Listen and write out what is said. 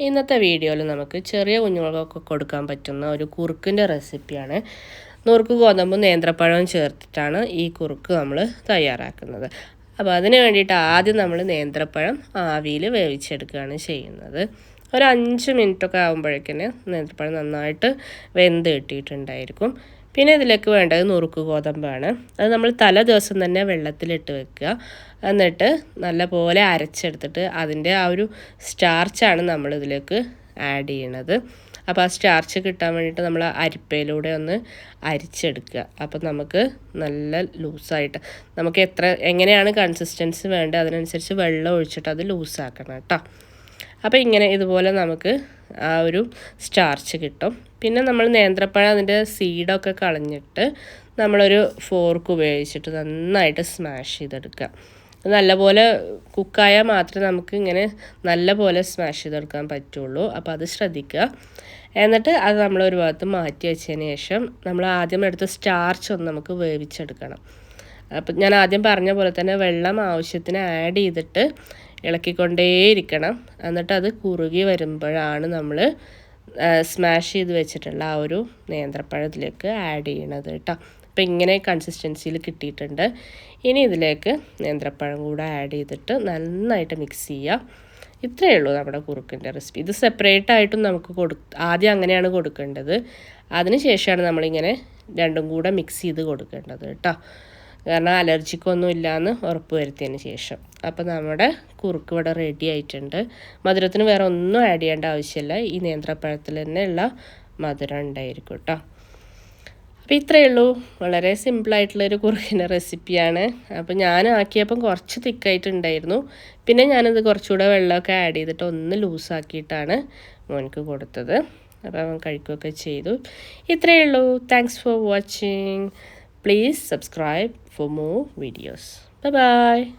ഇന്നത്തെ വീഡിയോയിൽ നമുക്ക് ചെറിയ കുഞ്ഞുങ്ങൾക്കൊക്കെ കൊടുക്കാൻ പറ്റുന്ന ഒരു കുറുക്കിന്റെ റെസിപ്പിയാണ്. നുറുക്ക് ഗോതമ്പും നേന്ത്രപ്പഴവും ചേർത്തിട്ടാണ് ഈ കുറുക്ക് നമ്മൾ തയ്യാറാക്കുന്നത്. അപ്പോൾ അതിന് വേണ്ടിയിട്ട് ആദ്യം നമ്മൾ നേന്ത്രപ്പഴം ആവിയിൽ വേവിച്ചെടുക്കുകയാണ് ചെയ്യുന്നത്. ഒരു അഞ്ച് മിനിറ്റൊക്കെ ആകുമ്പോഴേക്കിന് നേന്ത്രപ്പഴം നന്നായിട്ട് വെന്ത് കിട്ടിയിട്ടുണ്ടായിരിക്കും. പിന്നെ ഇതിലേക്ക് വേണ്ടത് നുറുക്ക് ഗോതമ്പാണ്. അത് നമ്മൾ തല ദിവസം തന്നെ വെള്ളത്തിലിട്ട് വെക്കുക. എന്നിട്ട് നല്ലപോലെ അരച്ചെടുത്തിട്ട് അതിന്റെ ആ ഒരു സ്റ്റാർച്ചാണ് നമ്മൾ ഇതിലേക്ക് ആഡ് ചെയ്യണത്. അപ്പോൾ ആ സ്റ്റാർച്ച് കിട്ടാൻ വേണ്ടിയിട്ട് നമ്മൾ അരിപ്പയിലൂടെ ഒന്ന് അരിച്ചെടുക്കുക. അപ്പോൾ നമുക്ക് നല്ല ലൂസായിട്ട് നമുക്ക് എത്ര എങ്ങനെയാണ് കൺസിസ്റ്റൻസി വേണ്ടത് അതിനനുസരിച്ച് വെള്ളം ഒഴിച്ചിട്ട് അത് ലൂസാക്കണം കേട്ടോ. അപ്പോൾ ഇങ്ങനെ ഇതുപോലെ നമുക്ക് ആ ഒരു സ്റ്റാർച്ച് കിട്ടും. പിന്നെ നമ്മൾ നേന്ത്രപ്പഴം അതിന്റെ സീഡൊക്കെ കളഞ്ഞിട്ട് നമ്മളൊരു ഫോർക്ക് ഉപയോഗിച്ചിട്ട് നന്നായിട്ട് സ്മാഷ് ചെയ്തെടുക്കുക. നല്ലപോലെ കുക്കായാൽ മാത്രമേ നമുക്ക് ഇങ്ങനെ നല്ലപോലെ സ്മാഷ് ചെയ്തെടുക്കാൻ പറ്റുള്ളൂ. അപ്പോൾ അത് ശ്രദ്ധിക്കുക. എന്നിട്ട് അത് നമ്മൾ ഒരു ഭാഗത്ത് മാറ്റി വെച്ചതിന് ശേഷം നമ്മൾ ആദ്യം എടുത്ത സ്റ്റാർച്ച് ഒന്ന് നമുക്ക് വേവിച്ചെടുക്കണം. അപ്പം ഞാൻ ആദ്യം പറഞ്ഞ പോലെ തന്നെ വെള്ളം ആവശ്യത്തിന് ആഡ് ചെയ്തിട്ട് ഇളക്കിക്കൊണ്ടേയിരിക്കണം. എന്നിട്ട് അത് കുറുകി വരുമ്പോഴാണ് നമ്മൾ സ്മാഷ് ചെയ്ത് വെച്ചിട്ടുള്ള ആ ഒരു നേന്ത്രപ്പഴത്തിലേക്ക് ആഡ് ചെയ്യണത് കേട്ടോ അപ്പോൾ ഇങ്ങനെ കൺസിസ്റ്റൻസിയിൽ കിട്ടിയിട്ടുണ്ട്. ഇനി ഇതിലേക്ക് നേന്ത്രപ്പഴം കൂടെ ആഡ് ചെയ്തിട്ട് നന്നായിട്ട് മിക്സ് ചെയ്യുക ഇത്രയേ ഉള്ളൂ നമ്മുടെ കുറുക്കിന്റെ റെസിപ്പി ഇത് സെപ്പറേറ്റ് ആയിട്ടും നമുക്ക് കൊടു ആദ്യം അങ്ങനെയാണ് കൊടുക്കേണ്ടത്. അതിന് ശേഷമാണ് നമ്മളിങ്ങനെ രണ്ടും കൂടെ മിക്സ് ചെയ്ത് കൊടുക്കേണ്ടത് കേട്ടോ കാരണം അലർജിക്കൊന്നും എന്ന് ഉറപ്പ് വരുത്തിയതിന് ശേഷം. അപ്പോൾ നമ്മുടെ കുറുക്ക് ഇവിടെ റെഡി ആയിട്ടുണ്ട്. മധുരത്തിന് വേറെ ഒന്നും ആഡ് ചെയ്യേണ്ട ആവശ്യമില്ല. ഈ നേന്ത്രപ്പഴത്തിൽ തന്നെ ഉള്ള മധുരം ഉണ്ടായിരിക്കും കേട്ടോ അപ്പോൾ ഇത്രയേ ഉള്ളൂ. വളരെ സിമ്പിളായിട്ടുള്ളൊരു കുറുക്കിന്റെ റെസിപ്പിയാണ് അപ്പോൾ ഞാൻ ആക്കിയപ്പം കുറച്ച് തിക്കായിട്ടുണ്ടായിരുന്നു പിന്നെ ഞാനത് കുറച്ചുകൂടെ വെള്ളമൊക്കെ ആഡ് ചെയ്തിട്ട് ഒന്ന് ലൂസാക്കിയിട്ടാണ് മോനിക്ക് കൊടുത്തത്. അപ്പോൾ അവൻ കഴിക്കുകയൊക്കെ ചെയ്തു. ഇത്രയേ ഉള്ളൂ. Thanks for watching Please subscribe for more videos. Bye bye.